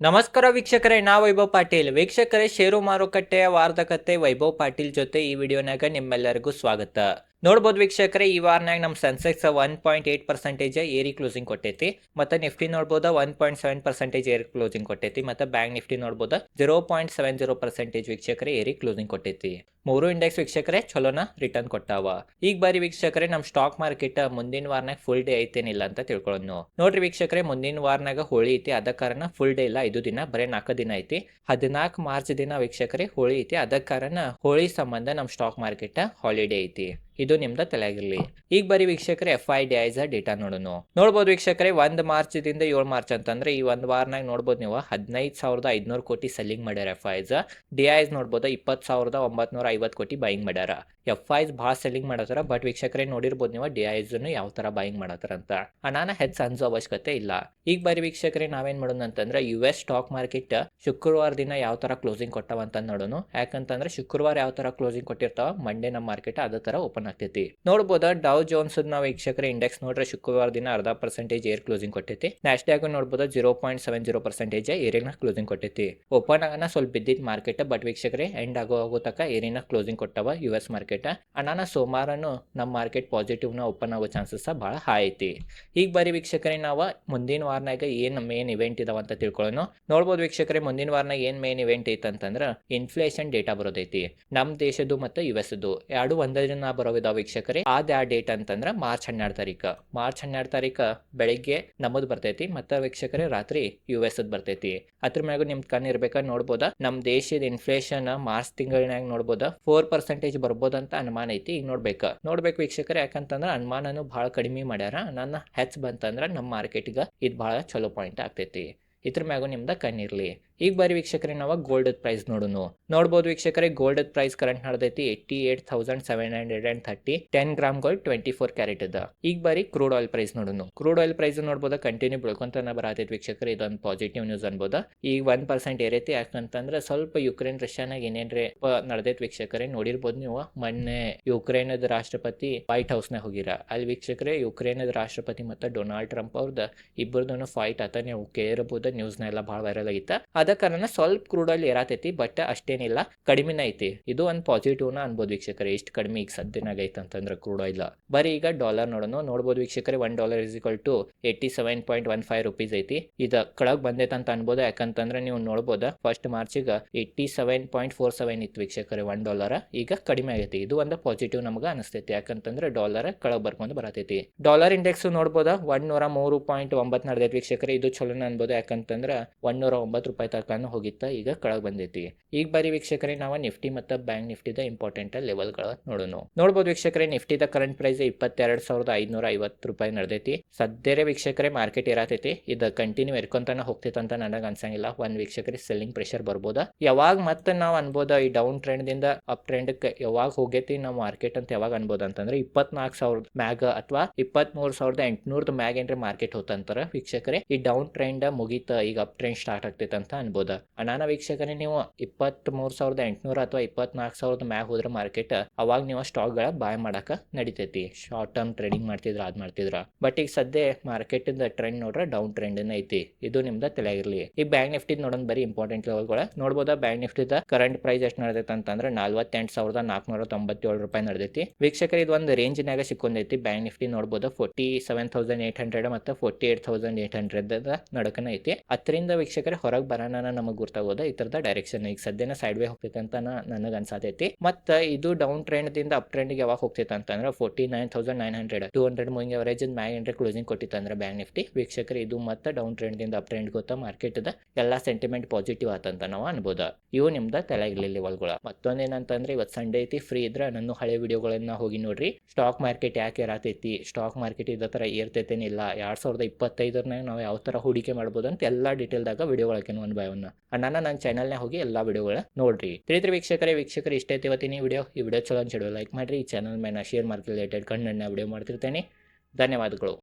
ನಮಸ್ಕಾರ ವೀಕ್ಷಕರೇ ನಾ ವೈಭವ್ ಪಾಟೀಲ್. ವೀಕ್ಷಕರೇ ಷೇರು ಮಾರುಕಟ್ಟೆಯ ವಾರ್ಧಕತೆ ಕತೆ ವೈಭವ್ ಪಾಟೀಲ್ ಜೊತೆ ಈ ವಿಡಿಯೋನಾಗ ನಿಮ್ಮೆಲ್ಲರಿಗೂ ಸ್ವಾಗತ. ನೋಡ್ಬೋದು ವೀಕ್ಷಕರೇ, ಈ ವಾರನಾಗ ನಮ್ಮ Sensex one point eight percentage ಏರಿ ಕ್ಲೋಸಿಂಗ್ ಕೊಟ್ಟೈತಿ. ಮತ್ತು ನಿಫ್ಟಿ ನೋಡ್ಬೋದು ಒನ್ ಪಾಯಿಂಟ್ ಸೆವೆನ್ ಪರ್ಸೆಂಟೇಜ್ ಏರಿ ಕ್ಲೋಸಿಂಗ್ ಕೊಟ್ಟೈತಿ. ಮತ್ತು ಬ್ಯಾಂಕ್ ನಿಫ್ಟಿ ನೋಡ್ಬೋದು zero point seven zero percentage ವೀಕ್ಷಕರೇ ಏರಿ ಕ್ಲೋಸಿಂಗ್ ಕೊಟ್ಟೈತಿ. ಮೂರು ಇಂಡೆಕ್ಸ್ ವೀಕ್ಷಕರೇ ಚಲೋನ ರಿಟರ್ನ್ ಕೊಟ್ಟಾವ. ಈಗ ಬಾರಿ ವೀಕ್ಷಕರೇ ನಮ್ಮ ಸ್ಟಾಕ್ ಮಾರ್ಕೆಟ್ ಮುಂದಿನ ವಾರನಾಗ ಫುಲ್ ಡೇ ಐತೇನಿಲ್ಲ ಅಂತ ತಿಳ್ಕೊಳ್ಳೋಣ ನೋಡ್ರಿ ವೀಕ್ಷಕರೇ, ಮುಂದಿನ ವಾರನಾಗ ಹೋಳಿ ಐತಿ, ಅದ ಕಾರಣ ಫುಲ್ ಡೇ ಇಲ್ಲ, ಐದು ದಿನ, ಬರೀ ನಾಲ್ಕು ದಿನ ಐತಿ. ಹದಿನಾಲ್ಕು ಮಾರ್ಚ್ ದಿನ ವೀಕ್ಷಕರೇ, ಹೋಳಿ ಐತಿ. ಅದ ಕಾರಣ ಹೋಳಿ ಸಂಬಂಧ ನಮ್ಮ ಸ್ಟಾಕ್ ಮಾರ್ಕೆಟ್ ಹಾಲಿಡೇ ಐತಿ. ಇದು ನಿಮ್ದ ತಲೆಯಾಗಿರ್ಲಿ. ಈಗ ಬರೀ ವೀಕ್ಷಕರೇ F I D I's data ನೋಡೋಣ ನೋಡ್ಬೋದು ವೀಕ್ಷಕರೇ, ಒಂದ್ ಮಾರ್ಚ್ ದಿಂದ ಏಳು ಮಾರ್ಚ್ ಅಂತಂದ್ರೆ ಈ ಒಂದ್ ವಾರನಾಗ ನೋಡ್ಬೋದು ನೀವು. ಹದಿನೈದು ಸಾವಿರದ ಐದ್ನೂರು ಕೋಟಿ ಸೆಲ್ಲಿಂಗ್ ಮಾಡ್ಯಾರ ಎಫ್ ಐಸ್ ಡಿ ಐಸ್ ನೋಡ್ಬೋದು ಇಪ್ಪತ್ತು ಸಾವಿರದ ಒಂಬತ್ನೂರ ಐವತ್ತು ಕೋಟಿ ಬೈಯಿಂಗ್ ಮಾಡ್ಯಾರ. ಎಫ್ ಐಸ್ ಭಾಳ ಸೆಲ್ಲಿಂಗ್ ಮಾಡತ್ತಾರ ಬಟ್ ವೀಕ್ಷಕರೇ ನೋಡಿರ್ಬೋದು ನೀವು ಡಿ ಐಸ್ ಯಾವ ತರ ಬೈಯಿಂಗ್ ಮಾಡತ್ತಾರ ಅಂತ. ಅನಾನ ಹೆಚ್ಚು ಅನ್ಸೋ ಅವಶ್ಯಕತೆ ಇಲ್ಲ. ಈಗ ಬರೀ ವೀಕ್ಷಕರೇ ನಾವೇನ್ ಮಾಡೋಣ ಅಂತಂದ್ರೆ ಯು ಎಸ್ ಸ್ಟಾಕ್ ಮಾರ್ಕೆಟ್ ಶುಕ್ರವಾರ ದಿನ ಯಾವ ತರ ಕ್ಲೋಸಿಂಗ್ ಕೊಟ್ಟವ ಅಂತ ನೋಡೋಣ ಯಾಕಂತಂದ್ರೆ ಶುಕ್ರವಾರ ಯಾವ ತರ ಕ್ಲೋಸಿಂಗ್ ಕೊಟ್ಟಿರ್ತಾವ ಮಂಡೇ ನಮ್ಮ ಮಾರ್ಕೆಟ್ ಅದೇ ತರ ಓಪನ್ ಆಗ್ತೈತಿ. ಡಾವ್ ಜೋನ್ಸ್ ನಾವು ವೀಕ್ಷಕರ ಇಂಡೆಕ್ಸ್ ನೋಡ್ರೆ ಶುಕ್ರವಾರ ದಿನ ಅರ್ಧ ಪರ್ಸೆಂಟೇಜ್ ಏರ್ ಕ್ಲೋಸಿಂಗ್ ಕೊಟ್ಟೈತಿ. ನ್ಯಾಸ್ಡ್ಯಾಗ್ ನೋಡ್ಬೋದು zero point seven zero percentage ಏರಿನ closing ಕೊಟ್ಟೈತಿ. ಓಪನ್ ಆಗನ ಸ್ವಲ್ಪ ಬಿದ್ದಿದ್ ಮಾರ್ಕೆಟ್ ಬಟ್ ವೀಕ್ಷಕರ ಎಂಡ್ ಆಗೋ ಆಗೋ ತಕ್ಕ ಏರಿನ ಕ್ಲೋಸಿಂಗ್ ಕೊಟ್ಟವ ಯು ಎಸ್ ಮಾರ್ಕೆಟ್ ಅಣ್ಣನ ಸೋಮವಾರನು ನಮ್ಮ ಮಾರ್ಕೆಟ್ ಪಾಸಿಟಿವ್ನ ಓಪನ್ ಆಗೋ ಚಾನ್ಸಸ್ ಬಹಳ ಹೈ ಐತಿ. ಈಗ ಬರೀ ವೀಕ್ಷಕರೇ, ನಾವು ಮುಂದಿನ ವಾರನಾಗ ಏನ್ ಮೇನ್ ಇವೆಂಟ್ ಇದಾವ ಅಂತ ತಿಳ್ಕೊಳ್ಳೋಣ ನೋಡ್ಬೋದು ವೀಕ್ಷಕರೇ, ಮುಂದಿನ ವಾರನಾಗ ಏನ್ ಮೇನ್ ಇವೆಂಟ್ ಐತಿ ಅಂತಂದ್ರ ಇನ್ಫ್ಲೇಷನ್ ಡೇಟಾ ಬರೋದೈತಿ. ನಮ್ ದೇಶದ್ದು ಮತ್ತು ಯು ಎಸ್ ಎರಡು ಒಂದರಿಂದ ಬರೋವಿದಾವ ವೀಕ್ಷಕರೇ? ಆದ ಯಾವ ಡೇಟ್ ಅಂತಂದ್ರ ಮಾರ್ಚ್ ಹನ್ನೆರಡು ತಾರೀಕ. ಮಾರ್ಚ್ ಹನ್ನೆರಡು ತಾರೀಕ ಬೆಳಿಗ್ಗೆ ನಮ್ಮದು ಬರ್ತೈತಿ, ಮತ್ತ ವೀಕ್ಷಕರೇ ರಾತ್ರಿ ಯು ಎಸ್ ಬರ್ತೈತಿ. ಅದ್ರ ಮ್ಯಾಗ ನಿಮ್ ಕಣ್ ಇರ್ಬೇಕ ನೋಡ್ಬೋದ. ನಮ್ ದೇಶದ ಇನ್ಫ್ಲೇಷನ್ ಮಾರ್ಚ್ ತಿಂಗಳಿನಾಗ ನೋಡ್ಬೋದ. ಫೋರ್ ಪರ್ಸೆಂಟೇಜ್ ಬರ್ಬೋದಂತ ಅನುಮಾನ ಐತಿ, ಈಗ ನೋಡ್ಬೇಕ. ನೋಡ್ಬೇಕು ವೀಕ್ಷಕರೇ, ಯಾಕಂತಂದ್ರ ಅನುಮಾನನು ಬಹಳ ಕಡಿಮೆ ಮಾಡ್ಯಾರ. ನನ್ನ ಹೆಚ್ ಬಂತಂದ್ರ ನಮ್ಮ ಮಾರ್ಕೆಟ್ಗ ಇದು ಬಹಳ ಚಲೋ ಪಾಯಿಂಟ್ ಆಗ್ತೈತಿ. ಇದ್ರ ಮ್ಯಾಗು ನಿಮ್ದ ಕಣ್ಣಿರ್ಲಿ. ಈಗ ಬಾರಿ ವೀಕ್ಷಕರೇ, ನಾವು ಗೋಲ್ಡ್ ಪ್ರೈಸ್ ನೋಡೋಣ ನೋಡ್ಬೋದು ವೀಕ್ಷಕರೇ gold price current ನಡೆದೈತಿ eighty eight thousand seven hundred and thirty ten gram gold twenty four carat ಅದ ಈಗ ಬಾರಿ ಕ್ರೂಡ್ ಆಯಿಲ್ ಪ್ರೈಸ್ ನೋಡೋಣ ಕ್ರೂಡ್ ಆಯಿಲ್ ಪ್ರೈಸ್ ನೋಡ್ಬೋದು ಕಂಟಿನ್ಯೂ ಬೆಳ್ಕೊಂತಾನೆ ಬರತೈತಿ ವೀಕ್ಷಕರೇ, ಇದೊಂದು ಪಾಸಿಟಿವ್ ನ್ಯೂಸ್ ಅನ್ಬೋದ. ಈಗ ಒನ್ ಪರ್ಸೆಂಟ್ ಏರೈತಿ, ಯಾಕಂತಂದ್ರೆ ಸ್ವಲ್ಪ ಯುಕ್ರೇನ್ ರಷ್ಯಾನಾಗ ಏನೇನ್ರೆ ನಡೆದೈತಿ ವೀಕ್ಷಕರೇ, ನೋಡಿರ್ಬೋದು ನೀವು. ಮೊನ್ನೆ ಯುಕ್ರೇನ್ ರಾಷ್ಟ್ರಪತಿ ವೈಟ್ ಹೌಸ್ನಾಗ ಹೋಗಿರ. ಅಲ್ಲಿ ವೀಕ್ಷಕರೇ ಯುಕ್ರೇನ್ ರಾಷ್ಟ್ರಪತಿ ಮತ್ತು ಡೊನಾಲ್ಡ್ ಟ್ರಂಪ್ ಅವ್ರದ್ದು ಇಬ್ಬರದೂ ಫೈಟ್ ಆತ ನೀವು ನ್ಯೂಸ್ ನ್ಯೂಸ್ನ ಎಲ್ಲ ಭಾಳ ವೈರಲ್ ಆಗಿತ್ತ ಅದ ಕಾರಣ ಸ್ವಲ್ಪ ಕ್ರೂಡ್ ಆಯಿಲ್ ಏರಾತೈತಿ ಬಟ್ ಅಷ್ಟೇನಿಲ್ಲ. ಕಡಿಮೆನ ಐತಿ. ಇದು ಒಂದು ನ ಅನ್ಬೋದು ವೀಕ್ಷಕರೇ. ಎಷ್ಟು ಕಡಿಮೆ ಈಗ ಸದ್ಯನಾಗ ಐತೆ ಅಂತಂದ್ರೆ ಕ್ರೂಡ್ ಆಯಿಲ್ ಬರೀ ಈಗ ಡಾಲರ್ ನೋಡೋಣ ನೋಡ್ಬೋದು ವೀಕ್ಷಕರೇ one dollar is equal to eighty seven point one five rupees ಐತಿ. ಇದು ಕಳಗ್ ಬಂದೈತೆ ಅಂತ ಅನ್ಬೋದು. ಯಾಕಂತಂದ್ರೆ ನೀವು ನೋಡ್ಬೋದ first ಮಾರ್ಚಿಗೆ eighty seven point four seven ಇತ್ತು ವೀಕ್ಷಕರೇ ಒನ್ ಡಾಲರ್ ಈಗ ಕಡಿಮೆ ಆಗೈತಿ. ಇದು ಒಂದು ಪಾಸಿಟಿವ್ ನಮ್ಗೆ ಅನಿಸ್ತೈತಿ. ಯಾಕಂತಂದ್ರೆ ಡಾಲರ್ ಕಳಗ್ ಬರ್ಕೊಂಡು ಬರತೈತಿ. ಡಾಲರ್ ಇಂಡೆಕ್ಸ್ ನೋಡ್ಬೋದ ಒನ್ ನೂರ ಮೂರು ಪಾಯಿಂಟ್ ಒಂಬತ್ತು ನಡೆದೈತಿ ವೀಕ್ಷಕರೇ. ಇದು ಚಲೋನ ಅನ್ಬೋದು. ಯಾಕಂತಂದ್ರೆ ಒನ್ ನೂರ ಒಂಬತ್ತು ರೂಪಾಯಿ ತನಕ ಹೋಗಿತ್ತ ಈಗ ಕೆಳಗೆ ಬಂದೈತಿ. ಈಗ ಬರೀ ವೀಕ್ಷಕರೇ, ನಾವು ನಿಫ್ಟಿ ಮತ್ತು ಬ್ಯಾಂಕ್ ನಿಫ್ಟಿದ ಇಂಪಾರ್ಟೆಂಟ್ ಲೆವೆಲ್ಗಳ ನೋಡೋಣ ನೋಡ್ಬೋದು ವೀಕ್ಷಕರೇ, ನಿಫ್ಟಿದ ಕರೆಂಟ್ ಪ್ರೈಸ್ ಇಪ್ಪತ್ತೆರಡು ಸಾವಿರದ ಐನೂರ ಐವತ್ತು ರೂಪಾಯಿ ನಡೆದೈತಿ. ಸದ್ಯರೇ ವೀಕ್ಷಕರೇ ಮಾರ್ಕೆಟ್ ಇರತೈತಿ ಇದು ಕಂಟಿನ್ಯೂ ಹೋಗ್ತೈತೆ ಅಂತ ನನಗೆ ಅನ್ಸಂಗಿಲ್ಲ. ಒಂದ್ ವೀಕ್ಷಕರಿಗೆ ಸೆಲ್ಲಿಂಗ್ ಪ್ರೆಷರ್ ಬರ್ಬೋದ. ಯಾವಾಗ ಮತ್ತೆ ನಾವು ಅನ್ಬೋದ ಈ ಡೌನ್ ಟ್ರೆಂಡ್ ದಿಂದ ಅಪ್ ಟ್ರೆಂಡ್ ಯಾವಾಗ ಹೋಗೈತಿ ನಾವು ಮಾರ್ಕೆಟ್ ಅಂತ ಯಾವಾಗ ಅನ್ಬೋದು ಅಂತಂದ್ರೆ ಇಪ್ಪತ್ನಾಲ್ಕು ಸಾವಿರದ ಮ್ಯಾಗ ಅಥವಾ ಇಪ್ಪತ್ತ್ ಸಾವಿರದ ಎಂಟುನೂರದ ಮ್ಯಾಗ ಏನ್ರಿ ಮಾರ್ಕೆಟ್ ಹೋತಂತಾರ ವೀಕ್ಷಕರೇ. ಈ ಡೌನ್ ಟ್ರೆಂಡ್ ಮುಗಿತ, ಈಗ ಅಪ್ ಟ್ರೆಂಡ್ ಸ್ಟಾರ್ಟ್ ಆಗ್ತೈತೆ ಅಂತ ಅನ್ಬೋದ. ನಾನು ವೀಕ್ಷಕರೇ, ನೀವು ಇಪ್ಪತ್ತ್ ಸಾವಿರದ ಎಂಟುನೂರ ಅಥವಾ ಇಪ್ಪತ್ನಾಲ್ಕು ಸಾವಿರದ ಮ್ಯಾಗ ಹೋದ್ರೆ ಮಾರ್ಕೆಟ್, ಅವಾಗ ನೀವು ಸ್ಟಾಕ್ಗಳ ಬಾಯ್ ಮಾಡಕ್ಕೆ ನಡಿತೈತಿ. ಶಾರ್ಟ್ ಟರ್ಮ್ ಟ್ರೇಡಿಂಗ್ ಮಾಡ್ತಿದ್ರ, ಅದ್ ಮಾಡ್ತಿದ್ರ. ಬಟ್ ಈಗ ಸದ್ಯ ಮಾರ್ಕೆಟ್ ಟ್ರೆಂಡ್ ನೋಡ್ರೆ ಡೌನ್ ಟ್ರೆಂಡ್ ಐತಿ. ಇದು ನಿಮ್ದ ತಲೆಯಾಗಿರ್ಲಿ. ಈ ಬ್ಯಾಂಕ್ ನಿಫ್ಟಿ ನೋಡೋಣ ಬರೀ ಇಂಪಾರ್ಟೆಂಟ್ ಲೆವೆಲ್ಗಳ. ನೋಡ್ಬೋದಾ ಬ್ಯಾಂಕ್ ನಿಫ್ಟಿದ ಕರೆಂಟ್ ಪ್ರೈಸ್ ಎಷ್ಟು ನಡೆದೈತೆ ಅಂತಂದ್ರೆ ನಲ್ವತ್ತೆಂಟು ಸಾವಿರದ ನಾಲ್ಕುನೂರ ತೊಂಬತ್ತೇಳು ರೂಪಾಯಿ ನಡೆದೈತಿ. ವೀಕ್ಷಕರು, ಇದು ಒಂದು ರೇಂಜ್ನಾಗ ಸಿಕ್ಕೊಂಡೈತಿ. ಬ್ಯಾಂಕ್ ನಿಫ್ಟಿ ನೋಡ್ಬೋದು forty seven thousand eight hundred ಮತ್ತು forty eight thousand eight hundred ನಡಕನ ಐತಿ. ಅದರಿಂದ ವೀಕ್ಷಕರ, ಹೊರಗೆ ಬರೋಣ ನಮಗೆ ಗೊತ್ತಾಗೋದ ಈ ಥರದ ಡೈರೆಕ್ಷನ್ ಈಗ ಸದ್ಯನ ಸೈಡ್ ವೇ ಹೋಗ್ತೈತೆ ನನಗೆ ಅನ್ಸಾತೈತಿ. ಮತ್ತ ಇದು ಡೌನ್ ಟ್ರೆಂಡ್ ದಿಂದ ಅಪ್ ಟ್ರೆಂಡ್ಗೆ ಯಾವಾಗ ಹೋಗ್ತೈತೆ ಅಂತಂದ್ರೆ forty nine thousand nine hundred two hundred moving average ಮ್ಯಾಗ್ ಎಂಟ್ರೆ ಕ್ಲೋಸಿಂಗ್ ಕೊಟ್ಟಿತ್ತಂದ್ರೆ ಬ್ಯಾಂಕ್ ನಿಫ್ಟಿ ವೀಕ್ಷಕರು, ಇದು ಮತ್ತೆ ಡೌನ್ ಟ್ರೆಂಡ್ ದಿಂದ ಅಪ್ ಟ್ರೆಂಡ್ ಗೊತ್ತ ಮಾರ್ಕೆಟ್ ಎಲ್ಲಾ ಸೆಂಟಿಮೆಂಟ್ ಪಾಸಿಟಿವ್ ಆತಂತ ನಾವು ಅನ್ಬೋದ. ಇವು ನಿಮ್ದ ಇರ್ಲಿಲ್ಲ ಲೆವೆಲ್ಗಳ ಮತ್ತೊಂದೇನಂತಂದ್ರೆ ಇವತ್ತು ಸಂಡೇ ಐತಿ ಫ್ರೀ ಇದ್ರೆ ನನ್ನ ಹಳೆ ವಿಡಿಯೋಗಳನ್ನ ಹೋಗಿ ನೋಡ್ರಿ. ಸ್ಟಾಕ್ ಮಾರ್ಕೆಟ್ ಯಾಕೆ ಏರಾತೈತಿ? ಸ್ಟಾಕ್ ಮಾರ್ಕೆಟ್ ಇದೇ ಥರ ಏರ್ತೈತೇನಿಲ್ಲ ಎರಡ್ ಸಾವಿರದ ಇಪ್ಪತ್ತೈದರನಾಗ ನಾವು ಯಾವ ತರ ಹೂಡಿಕೆ ಮಾಡ್ಬೋದು ಅಂತ ಎಲ್ಲ ಡೀಟೇಲ್ದಾಗ ವಿಡಿಯೋಗಳಕ್ಕೆ ಒನ್ ಬೈ ಒನ್ ಅಣ್ಣ ನನ್ನ ಚಾನಲ್ನ ಹೋಗಿ ಎಲ್ಲಾ ವಿಡಿಯೋಗಳ ನೋಡ್ರಿ. ಪ್ರೀತಿ ವೀಕ್ಷಕರೇ, ವೀಕ್ಷಕರು, ಇಷ್ಟೇ ಇವತ್ತಿನ ವಿಡಿಯೋ ಈ ವಿಡಿಯೋ ಚಲೋ ಅನ್ಸಿಡೋ ಲೈಕ್ ಮಾಡ್ರಿ. ಈ ಚಾನಲ್ ಮೇಲೆ ಶೇರ್ ಮಾರ್ಕೆಟ್ ರಿಲೇಟೆಡ್ ಕಂಟೆಂಟ್ನ ವಿಡಿಯೋ ಮಾಡ್ತಿರ್ತೇನೆ. ಧನ್ಯವಾದಗಳು.